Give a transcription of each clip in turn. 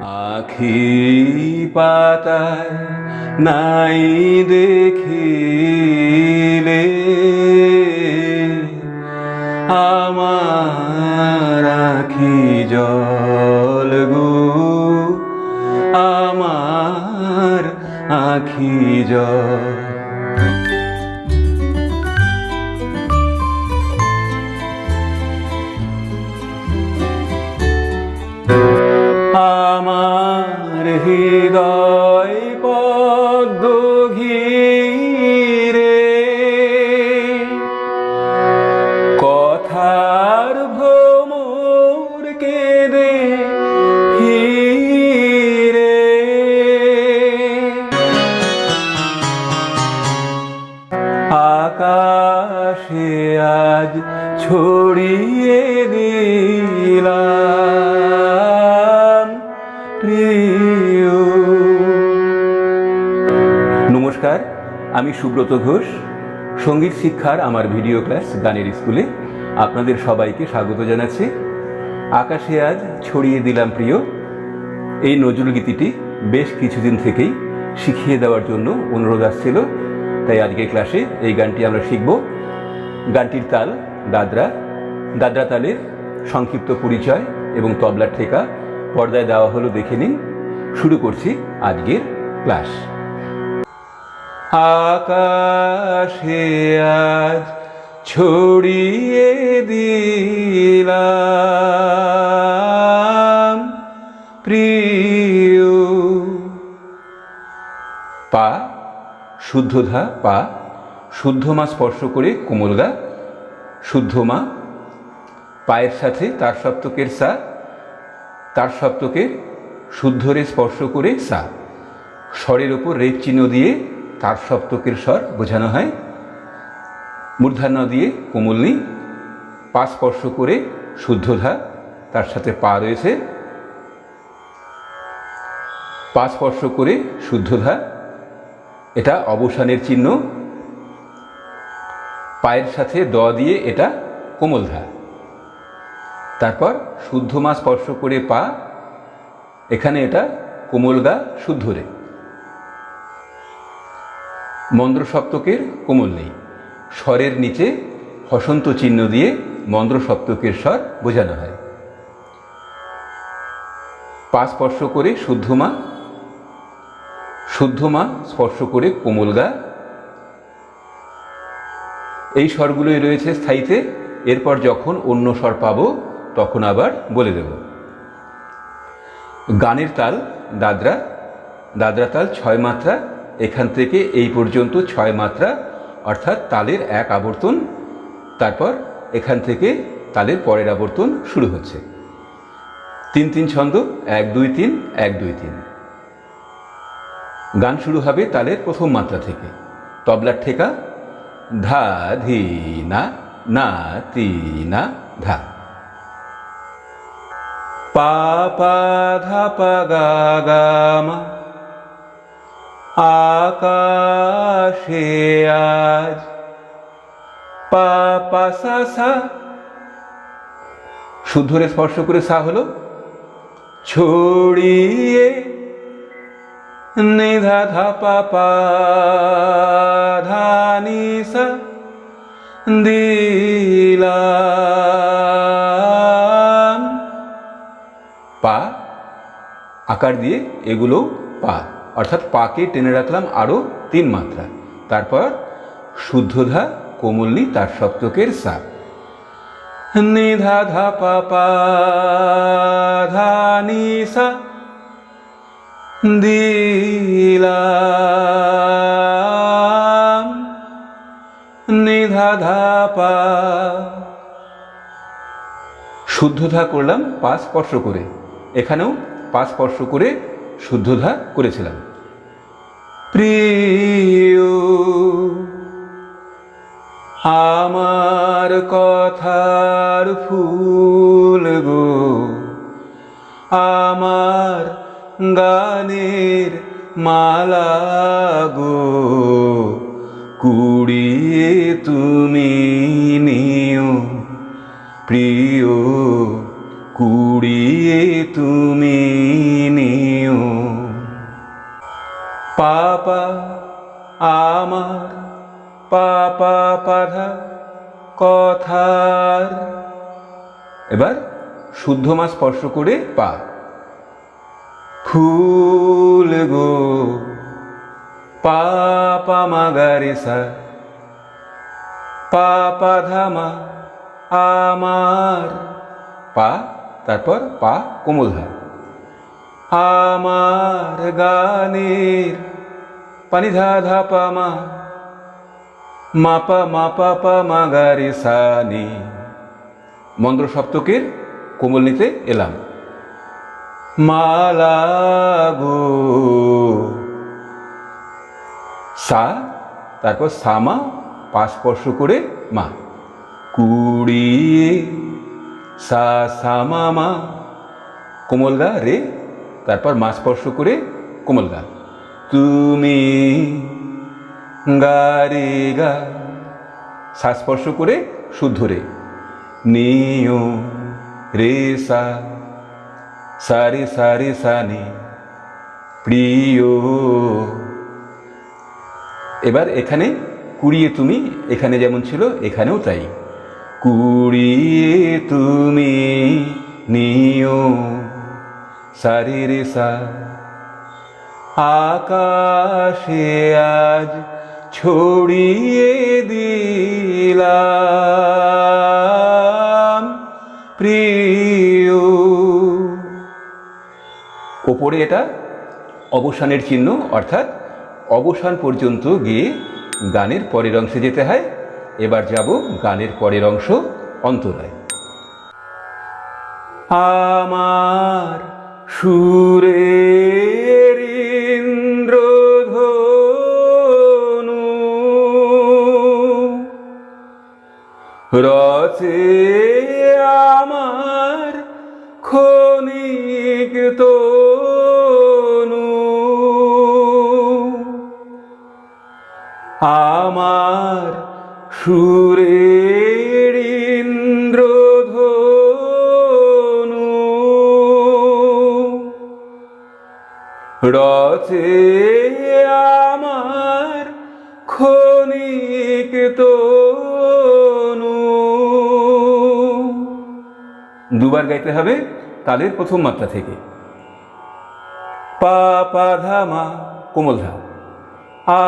আখি পাতায় নাই দেখিলে আমার আখি জল গো আমার আখি জল পদ্ম আমি সুব্রত ঘোষ, সংগীত শিক্ষার আমার ভিডিও ক্লাস গানের স্কুলে আপনাদের সবাইকে স্বাগত জানাচ্ছি। আকাশে আজ ছড়িয়ে দিলাম প্রিয়, এই নজরুল গীতিটি বেশ কিছুদিন থেকেই শিখিয়ে দেওয়ার জন্য অনুরোধ আসছিল, তাই আজকের ক্লাসে এই গানটি আমরা শিখব। গানটির তাল দাদরা দাদরা তালের সংক্ষিপ্ত পরিচয় এবং তবলার ঠেকা পর্দায় দেওয়া হলো দেখে নিন। শুরু করছি আজকের ক্লাস। আকাশে আজ ছড়িয়ে দিলাম প্রিয় পা, শুদ্ধ ধা, পা, শুদ্ধ মা স্পর্শ করে কোমল গা, শুদ্ধ মা, পায়ের সাথে তার সপ্তকের সা, তার সপ্তকের শুদ্ধরে স্পর্শ করে সা, স্বরের ওপর রেপ চিহ্ন দিয়ে তার সপ্তকের স্বর বোঝানো হয়। মূর্ধান্য দিয়ে কোমলনি, পা স্পর্শ করে শুদ্ধ ধা তার সাথে পা রয়েছে। পা স্পর্শ করে শুদ্ধ ধা এটা অবসানের চিহ্ন। পায়ের সাথে দ দিয়ে এটা কোমল ধা তারপর শুদ্ধ মা স্পর্শ করে পা, এখানে এটা কোমল গা শুদ্ধ রে মন্দ্র সপ্তকের কোমল নেই। স্বরের নিচে হসন্ত চিহ্ন দিয়ে মন্দ্র সপ্তকের স্বর বোঝানো হয়। পা স্পর্শ করে শুদ্ধ মা শুদ্ধ মা স্পর্শ করে কোমল গা। এই স্বরগুলোই রয়েছে স্থায়ীতে। এরপর যখন অন্য স্বর পাবো, তখন আবার বলে দেব। গানের তাল দাদরা দাদরা তাল ছয় মাত্রা এখান থেকে এই পর্যন্ত ছয় মাত্রা, অর্থাৎ তালের এক আবর্তন, তারপর এখান থেকে তালের পরের আবর্তন শুরু হচ্ছে। তিন তিন ছন্দ, এক দুই তিন, এক দুই তিন। গান শুরু হবে তালের প্রথম মাত্রা থেকে। তবলার ঠেকা, ধা, ধি, না না, তি, না, ধা। পা পা, ধা, পা, গা গা, মা। আকাশে আজ পা সা সা শুদ্ধরে স্পর্শ করে সা হলো, ছড়িয়ে নিধা ধা পা পা ধা নি সা দিলাম পা, আকার দিয়ে এগুলো পা। অর্থাৎ পাকে টেনে রাখলাম আরও তিন মাত্রা। তারপর শুদ্ধধা কোমলনি তার সপ্তকের সা নিধা ধা পা ধা নি সা দিলাম নিধা ধা পা। শুদ্ধধা করলাম পা স্পর্শ করে। এখানেও পা স্পর্শ করে শুদ্ধধা করেছিলাম। প্রিয়, আমার কথার ফুল গো, আমার গানের মালা গো, কুড়িয়ে তুমি নিও। প্রিয়, কুড়িয়ে তুমি পাপা আমার পাপা পাধা কথার। এবার শুদ্ধ মা স্পর্শ করে পা। ফুল গো, পাপা মাগারে সা। পাপা ধামা আমার। পা, তারপর পা কোমল আমার গানের পানি ধা পা মা মাপা মাপা পা মাগারে সানি মন্দ্র সপ্তকের কোমল নিতে এলাম মালা গো সা তারপর সামা পা স্পর্শ করে মা কুড়িয়ে সা সামা মা কোমল গা রে তারপর মা স্পর্শ করে কোমল গা তুমি গা গা। সা স্পর্শ করে শুদ্ধ রে নিও রে সা, সারে সারে সানি, প্রিয়। এবার এখানে কুড়িয়ে তুমি, এখানে যেমন ছিল, এখানেও তাই। কুড়িয়ে তুমি নিও, সারে রে সা আকাশে আজ ছড়িয়ে দিলাম প্রিয়। ওপরে এটা অবসানের চিহ্ন, অর্থাৎ অবসান পর্যন্ত গিয়ে গানের পরের অংশে যেতে হয়। এবার যাব গানের পরের অংশ অন্তরায়। আমার সুরের রচে আমার ক্ষণিক তনু। আমার সুরের ইন্দ্রধনু। দুবার গাইতে হবে তাদের প্রথম মাত্রা থেকে। পা পা ধা মা কোমল ধা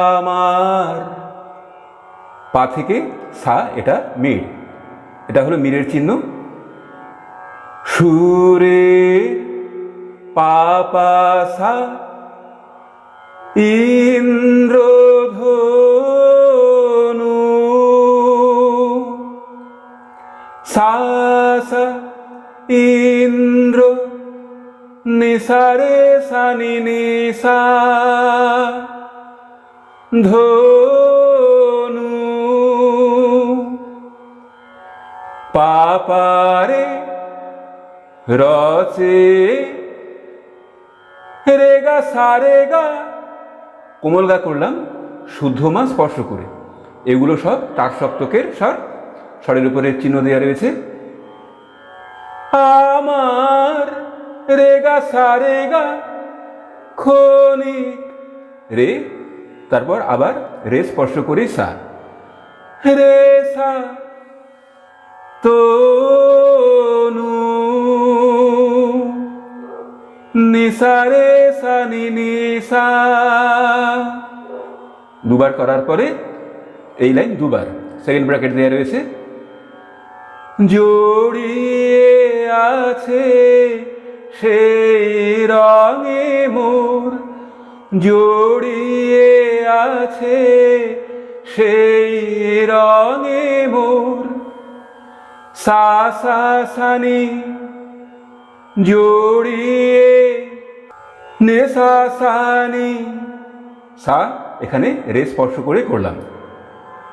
আমার পা থেকে সা, এটা মির। এটা হলো মিরের চিহ্ন। সুরে পা পা সা ইন্দ্রধনু ইন্দ্র নিসারে সানি নিসা। ধনু পাপারে রচে রেগা সারে গা কোমল গা করলাম শুদ্ধ মা স্পর্শ করে। এগুলো সব তার সপ্তকের স্বর। স্বরের উপরে চিহ্ন দেওয়া রয়েছে। আমার রেগা সারেগা ক্ষণিক রে তারপর আবার রে স্পর্শ করি সা। রে সা তো তনু নিসারে সানি নিসা। দুবার করার পরে এই লাইন দুবার সেকেন্ড ব্র্যাকেট দেওয়া রয়েছে। জড়িয়ে আছে সেই রঙে মোর। জড়িয়ে আছে সেই রঙে মোর। সানি জড়িয়ে নে, সা সানি সা, এখানে রে স্পর্শ করে করলাম।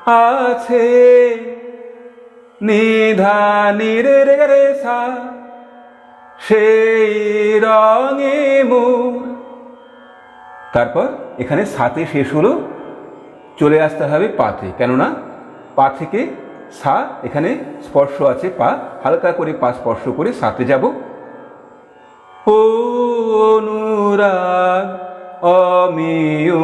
আছে নিধানিরে রে রে রে সা সেই রঙে মোর তারপর এখানে সাতে শেষ হলো, চলে আসতে হবে পাতে। কেননা পা থেকে সা, এখানে স্পর্শ আছে পা। হালকা করে পা স্পর্শ করে সাথে যাব। অনুরাগ অমিয়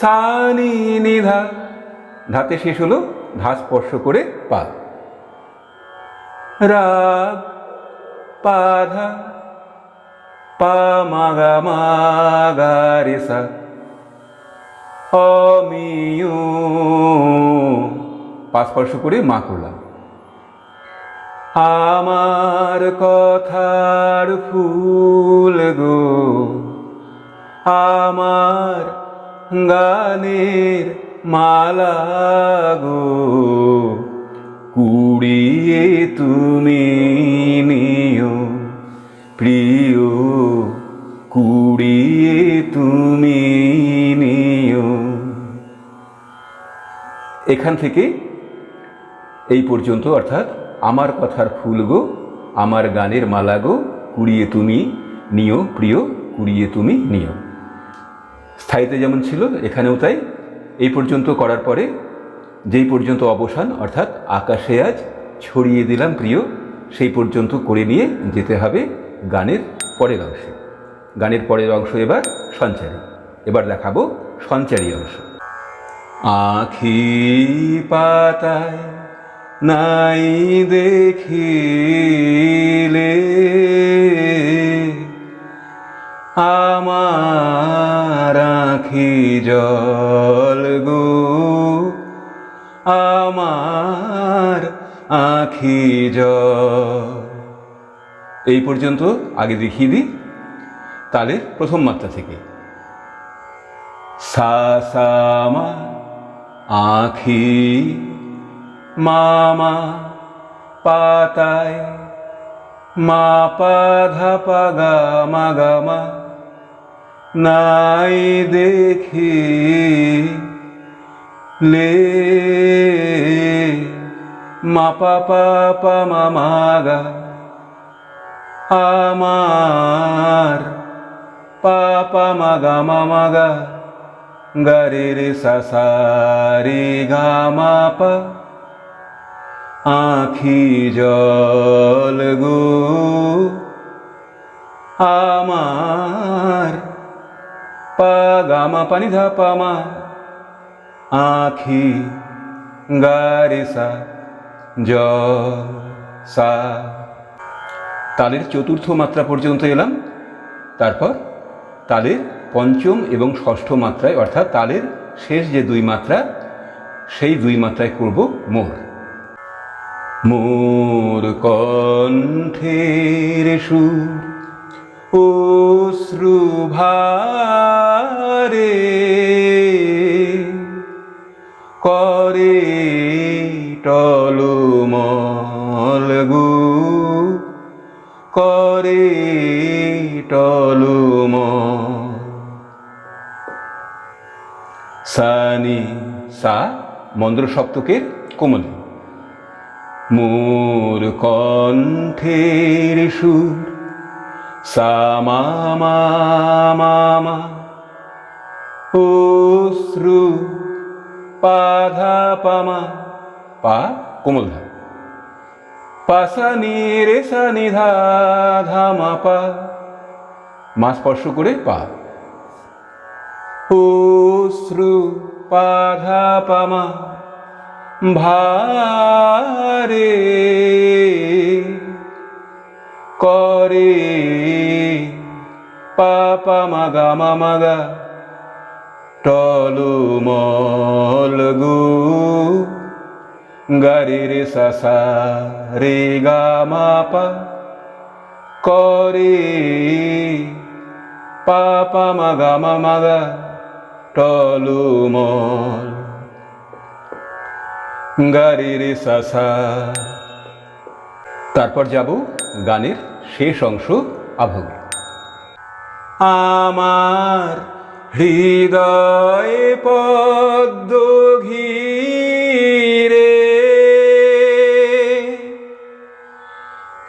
সানি নিধা। ধাতে শেষ হলো ধা স্পর্শ করে পা। রাগ পাধা পা মাগা মাগা রে সা অমিয়। পা স্পর্শ করে মা করলাম আমার কথার ফুল গো। আমার গানের মালা গো, কুড়িয়ে তুমি নিও। প্রিয়, কুড়িয়ে তুমি নিও। এখান থেকে এই পর্যন্ত অর্থাৎ আমার কথার ফুল গো, আমার গানের মালা গো, কুড়িয়ে তুমি নিও, প্রিয়, কুড়িয়ে তুমি নিও। স্থায়ীতে যেমন ছিল, এখানেও তাই। এই পর্যন্ত করার পরে যেই পর্যন্ত অবসান, অর্থাৎ আকাশে আজ ছড়িয়ে দিলাম প্রিয়, সেই পর্যন্ত করে নিয়ে যেতে হবে গানের পরের অংশে। গানের পরের অংশ এবার সঞ্চারী। এবার দেখাবো সঞ্চারী অংশ। আখি পাতায় নাই দেখিলে আমার আখি জল গো। আমার আখি জল। এই পর্যন্ত আগে দেখিয়ে দিই তালের প্রথম মাত্রা থেকে। সা সা মা আখি মামা পাতায় মা পাধা পাগা মাগা মা নাই দেখি লে মা পা পা পা মা মাগা আমার পাপা মাগা মামাগা গারে রে সা সা রে গা মা পা আখি জল গো আমার পা গা মা পানি ধা পা মা। আখি গারে সা, জল, সা। তালের চতুর্থ মাত্রা পর্যন্ত এলাম। তারপর তালের পঞ্চম এবং ষষ্ঠ মাত্রায়, অর্থাৎ তালের শেষ যে দুই মাত্রা, সেই দুই মাত্রায় করব মোর। মোর কণ্ঠের সুর। অশ্রু ভারে করে টলমল গো, করে টলম সানি, সা মন্দ্র সপ্তকের কোমলে। মোর কণ্ঠের সুর সা মা মা মা অশ্রু পাধা পামা পা কোমল ধা পাসা নি রে সা নি ধা ধা পা মা স্পর্শ করে পা। অশ্রু পাধা পামা ভারে পাপা মাগা মামাগা টলুমল গো। গারে রে সাসা রে গা মা পা করে পাপা মাগা মামাগা টলুমল গারে রে সাসা। তারপর যাব গানের শেষ অংশ আভঙ্গে আমার হৃদয়ে পদ্ম ঘিরে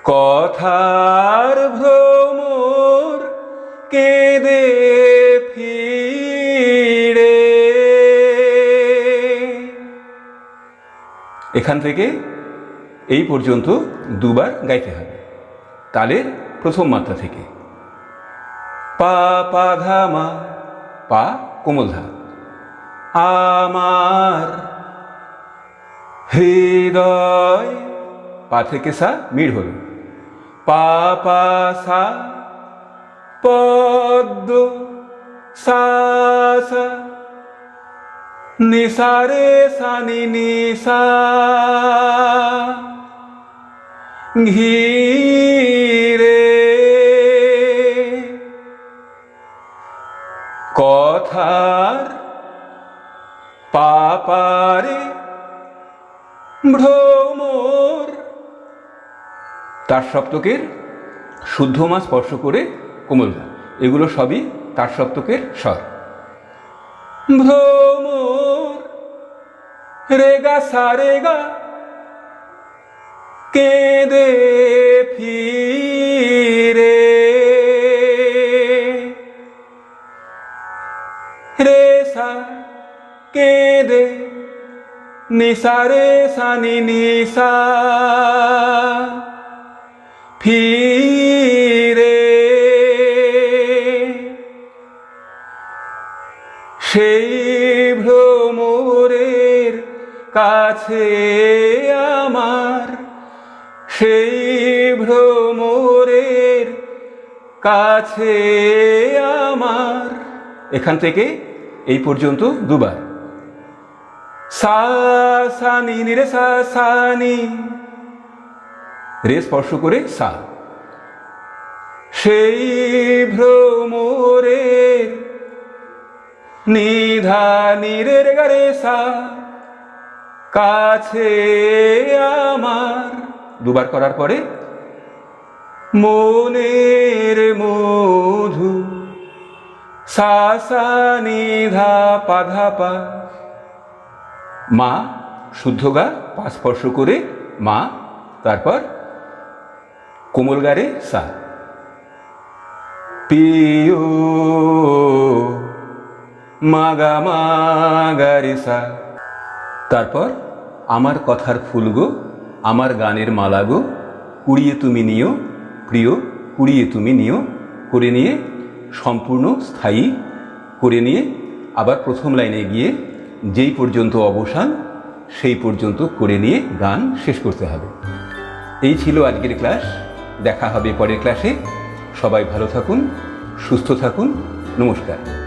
কথার ভ্রমর কেঁদে ফিরে। এখান থেকে এই পর্যন্ত দুবার গাইতে হবে। তালের প্রথম মাত্রা থেকে। পা পা ধা মা। পা কোমল ধা। আমার হৃদয় পা থেকে সা মিড় হল। পা পা সা পদ্ম সা সা নিসারে সানি নিসা ঘিরে কথার পাপারে ভ্রমর। তার সপ্তকের শুদ্ধ মা স্পর্শ করে কোমল এগুলো সবই তার সপ্তকের স্বর। ভ্রমর, রেগা সারেগা, কেঁদে ফিরে রে সা কেঁদে নিসা রে সানি নিসা ফিরে। সেই ভ্রমরের কাছে আমার, সেই ভ্রমরের কাছে আমার। এখান থেকে এই পর্যন্ত দুবার। সা সানি নি রে, সা সানি রে স্পর্শ করে সা। সেই ভ্রমরের নিধা নিরে রে গা সা। কাছে আমার। দুবার করার পরে মনের মধু সা পাধা পা মা, শুদ্ধ গা, পা স্পর্শ করে মা, তারপর কোমল গারে সা। পিও মাগা মাগারে সা। তারপর আমার কথার ফুলগো আমার গানের মালা গো কুড়িয়ে তুমি নিও, প্রিয় কুড়িয়ে তুমি নিও, করে নিয়ে সম্পূর্ণ স্থায়ী করে নিয়ে আবার প্রথম লাইনে গিয়ে যেই পর্যন্ত অবসান, সেই পর্যন্ত করে নিয়ে গান শেষ করতে হবে। এই ছিল আজকের ক্লাস। দেখা হবে পরের ক্লাসে। সবাই ভালো থাকুন, সুস্থ থাকুন। নমস্কার।